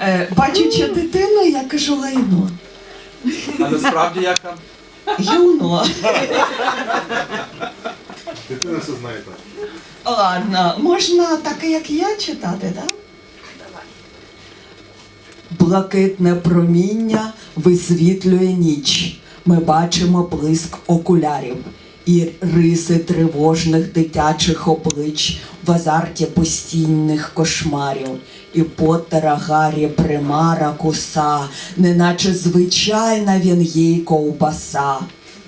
Е, бачучи дитину, я кажу лайно. А насправді як там? Юно. Дитина все знає так. Ладно, можна так, як я читати, так? Блакитне проміння висвітлює ніч. Ми бачимо блиск окулярів і риси тривожних дитячих облич в азарті постійних кошмарів. І Поттера Гаррі примара куса, неначе звичайна він їй ковбаса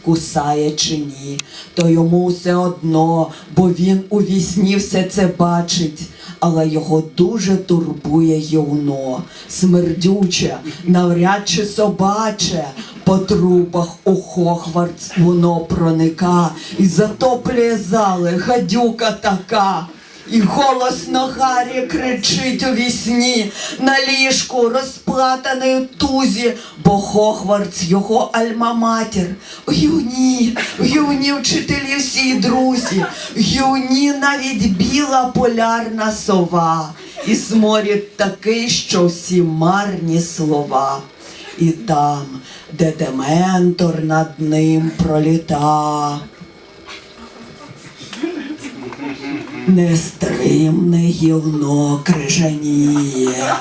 кусає чи ні, то йому все одно, бо він у вісні все це бачить, але його дуже турбує юно, смердюче, навряд чи собаче. По трупах у Хохвартс воно проника і затоплює зали гадюка така. І голосно Гаррі кричить у вісні на ліжку розплатаний тузі, бо Хохвартс його альма-матір. Юні, юні вчителі всі друзі, юні навіть біла полярна сова. І сморід такий, що всі марні слова. І там, де дементор над ним проліта. Нестримне гівно крижаніє.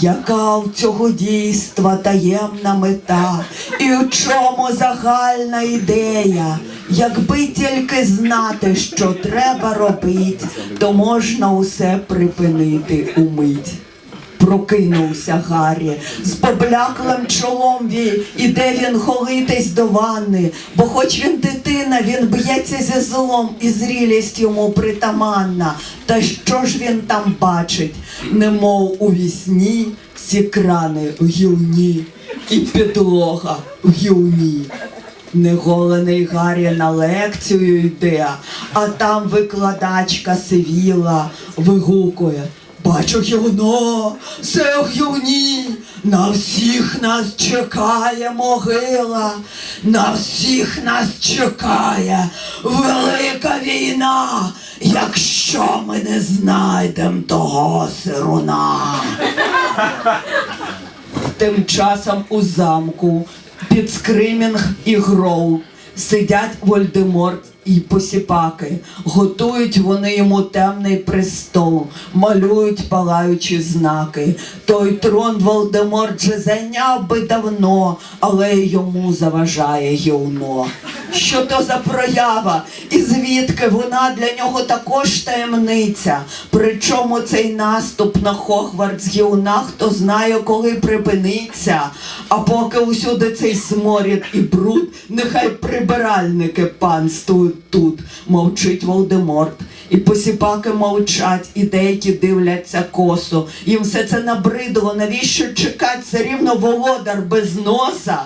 Яка у цього дійства таємна мета, і у чому загальна ідея? Якби тільки знати, що треба робити, то можна усе припинити умить. Прокинувся Гаррі з побляклим чолом вій, іде він голитись до ванни, бо хоч він дитина, він б'ється зі злом, і зрілість йому притаманна. Та що ж він там бачить? Немов у вісні всі крани в гівні, і підлога в гівні. Неголений Гаррі на лекцію йде, а там викладачка сивіла, вигукує. Бачу гівно, все в гівні, на всіх нас чекає могила, на всіх нас чекає велика війна, якщо ми не знайдемо того сируна. Тим часом у замку під скримінг і гроу сидять Вольдеморт і посіпаки. Готують вони йому темний престол, малюють палаючі знаки. Той трон Волдеморт же зайняв би давно, але йому заважає гівно. Що то за проява? І звідки вона для нього також таємниця? Причому цей наступ на Хогвартс з гівна, хто знає, коли припиниться. А поки усюди цей сморід і бруд, нехай прибиральники панствують тут, мовчить Волдеморт. І посіпаки мовчать, і деякі дивляться косо. Їм все це набридло. Навіщо чекать? Це рівно володар без носа.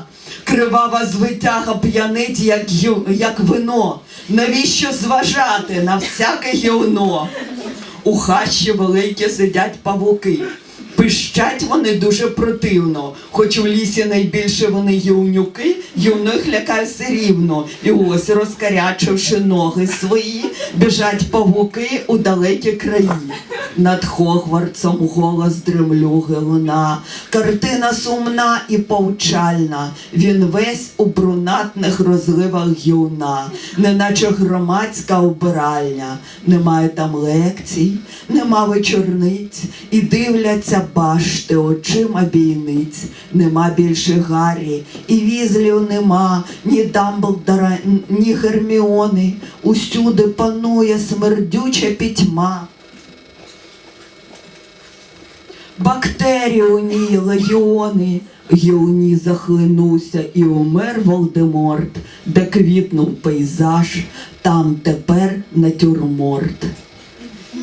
Кривава звитяга п'янить, як, гю- як вино. Навіщо зважати на всяке гівно? У хащі великі сидять павуки. Пищать вони дуже противно, хоч у лісі найбільше вони юнюки, юних лякає все рівно. І ось, розкарячивши ноги свої, біжать павуки у далекі краї. Над Хогвартсом голос дремлюги луна, картина сумна і повчальна. Він весь у брунатних розливах юна, неначе громадська убиральня. Немає там лекцій, нема вечорниць, і дивляться башти очима бійниць. Нема більше Гаррі, і візлів нема, ні Дамблдора, ні Герміони. Усюди панує смердюча пітьма. Ній легіони. Юні захлинувся і умер Волдеморт, де квітнув пейзаж, там тепер натюрморт.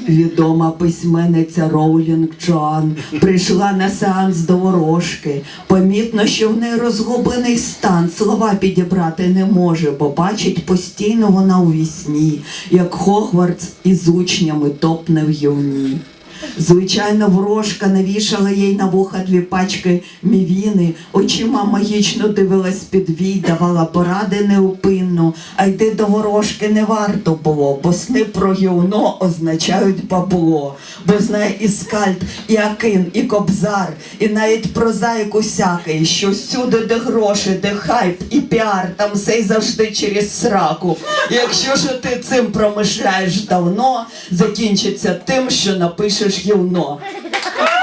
Відома письменниця Роулінг Джоан прийшла на сеанс до ворожки. Помітно, що в неї розгублений стан, слова підібрати не може, бо бачить постійно вона у вісні, як Хогвартс із учнями топне в юні. Звичайно, ворожка навішала їй на вуха дві пачки мівіни, очима магічно дивилась під вій, давала поради неупинно. А йти до ворожки не варто було, бо сни про гівно означають бабло. Бо знає і скальд, і акин, і кобзар, і навіть прозаїк усякий, що всюди, де гроші, де хайп і піар, там все й завжди через сраку. Якщо ж ти цим промишляєш давно, закінчиться тим, що напишеш conseguiu nó.